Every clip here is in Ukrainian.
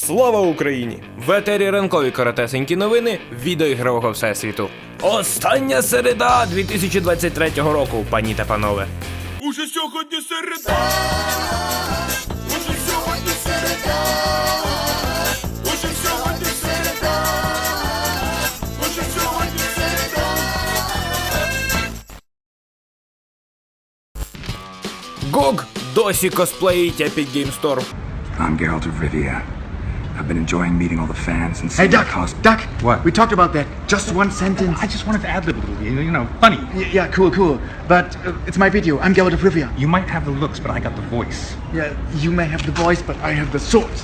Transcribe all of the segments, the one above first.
Слава Україні! В етері ранкові коротесенькі новини відеоігрового всесвіту. Остання середа 2023 року, пані та панове. Уже сьогодні середа. Уже сьогодні середа. Уже сьогодні середа. Уже сьогодні середа. Гог досі косплеїть Epic Game Store. I'm Geralt of Rivia. I've been enjoying meeting all the fans and Hey, seeing Duck! the cost. Duck! What? We talked about that. Just one sentence. I just wanted to add a little, you know, funny. Y- yeah, cool, cool. But uh, it's my video. I'm Geralt of Rivia. You might have the looks, but I got the voice. Yeah, you may have the voice, but I have the sword.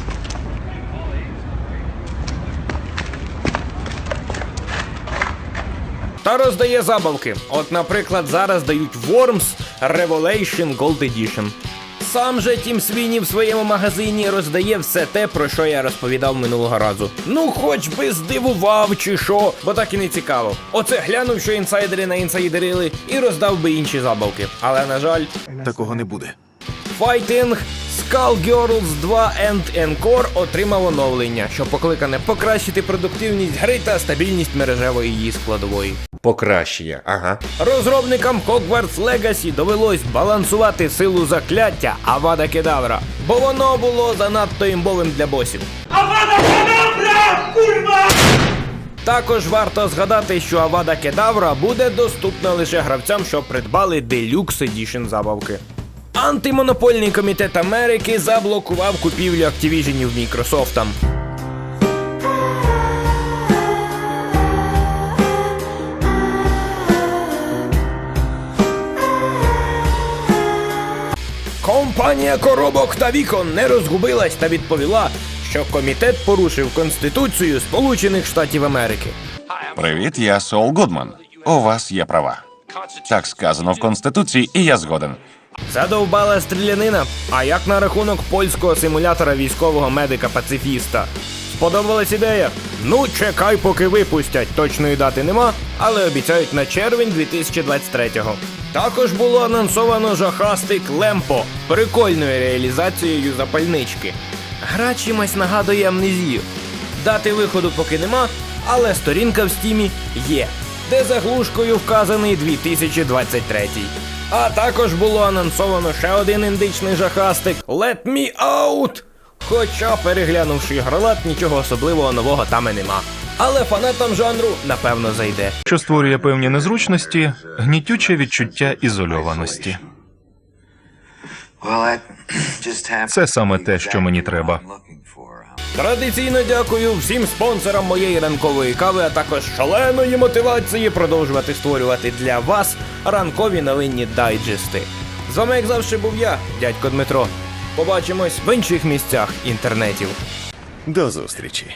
Та роздає забавки. От, наприклад, зараз дають Worms Revelation Gold Edition. Сам же Тім Свіні в своєму магазині роздає все те, про що я розповідав минулого разу. Ну, хоч би здивував чи що, бо так і не цікаво. Оце глянув, що інсайдери наінсайдерили, і роздав би інші забавки. Але на жаль, Такого не буде. Fighting Skullgirls 2 End Encore отримав оновлення, що покликане покращити продуктивність гри та стабільність мережевої її складової. Покращення, ага. Розробникам Hogwarts Legacy довелось балансувати силу закляття Авада Кедавра, бо воно було занадто імбовим для босів. Авада Кедавра! Курва! Також варто згадати, що Авада Кедавра буде доступна лише гравцям, що придбали Deluxe Edition забавки. Антимонопольний комітет Америки заблокував купівлю Activision Мікрософтам. Компанія коробок та вікон не розгубилась та відповіла, що комітет порушив Конституцію Сполучених Штатів Америки. Привіт, я Сол Гудман. У вас є права. Так сказано в Конституції, і я згоден. Задовбала стрілянина. А як на рахунок польського симулятора військового медика-пацифіста? Сподобалась ідея? Ну, чекай, поки випустять. Точної дати нема, але обіцяють на червень 2023-го. Також було анонсовано жахастик Лемпо прикольною реалізацією запальнички. Гра чимось нагадує амнезію. Дати виходу поки нема, але сторінка в стімі є, де заглушкою вказаний 2023. А також було анонсовано ще один індичний жахастик Let Me Out! Хоча, переглянувши ігролад, нічого особливого нового там і нема. Але фанатам жанру напевно зайде. що створює певні незручності, гнітюче відчуття ізольованості. Це саме те, що мені треба. Традиційно дякую всім спонсорам моєї ранкової кави, а також шаленої мотивації продовжувати створювати для вас ранкові новинні дайджести. З вами, як завжди, був я, дядько Дмитро. Побачимось в інших місцях інтернетів. До зустрічі.